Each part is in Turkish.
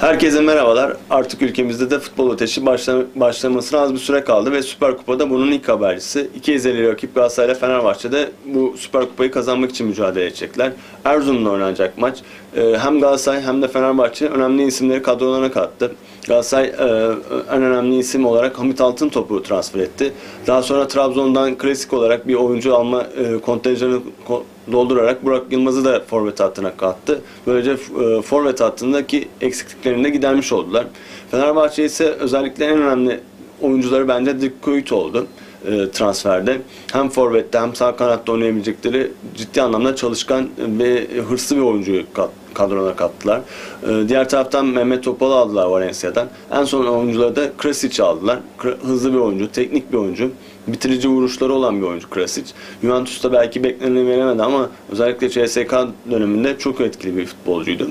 Herkese merhabalar. Artık ülkemizde de futbol ateşi başla, başlamasına az bir süre kaldı ve Süper Kupa'da bunun ilk habercisi. İki ezeli rakip Galatasaray ile Fenerbahçe'de bu Süper Kupayı kazanmak için mücadele edecekler. Erzurum'da oynanacak maç. Ee, hem Galatasaray hem de Fenerbahçe önemli isimleri kadrolarına kattı. Galatasaray e, en önemli isim olarak Hamit Altıntop'u transfer etti. Daha sonra Trabzon'dan klasik olarak bir oyuncu alma e, kontenjanı ko- doldurarak Burak Yılmaz'ı da forvet hattına kattı. Böylece e, forvet hattındaki eksikliklerini de gidermiş oldular. Fenerbahçe ise özellikle en önemli oyuncuları bence Dirk Kuyt oldu e, transferde. Hem forvette hem sağ kanatta oynayabilecekleri ciddi anlamda çalışkan ve hırslı bir oyuncuyu kat, kadrona kattılar. E, diğer taraftan Mehmet Topal'ı aldılar Valencia'dan. En son oyuncuları da Krasic'i aldılar. Hızlı bir oyuncu, teknik bir oyuncu. Bitirici vuruşları olan bir oyuncu Krasic. Juventus'ta belki bekleneni veremedi ama özellikle CSK döneminde çok etkili bir futbolcuydu.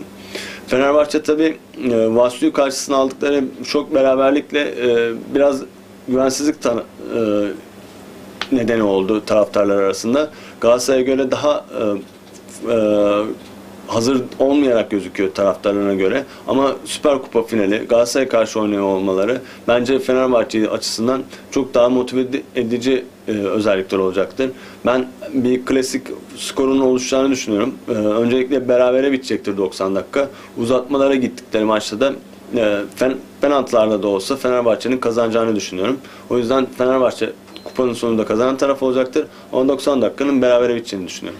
Fenerbahçe tabi e, Vaslui karşısına aldıkları çok beraberlikle e, biraz güvensizlik tan- e, nedeni oldu taraftarlar arasında. Galatasaray'a göre daha e, e, hazır olmayarak gözüküyor taraftarlarına göre. Ama Süper Kupa finali Galatasaray'a karşı oynuyor olmaları bence Fenerbahçe açısından çok daha motive ed- edici e, özellikler olacaktır. Ben bir klasik skorun oluşacağını düşünüyorum. E, öncelikle berabere bitecektir 90 dakika. Uzatmalara gittikleri maçta da e, penaltılarda da olsa Fenerbahçe'nin kazanacağını düşünüyorum. O yüzden Fenerbahçe kupanın sonunda kazanan taraf olacaktır. 90 dakikanın berabere biteceğini düşünüyorum.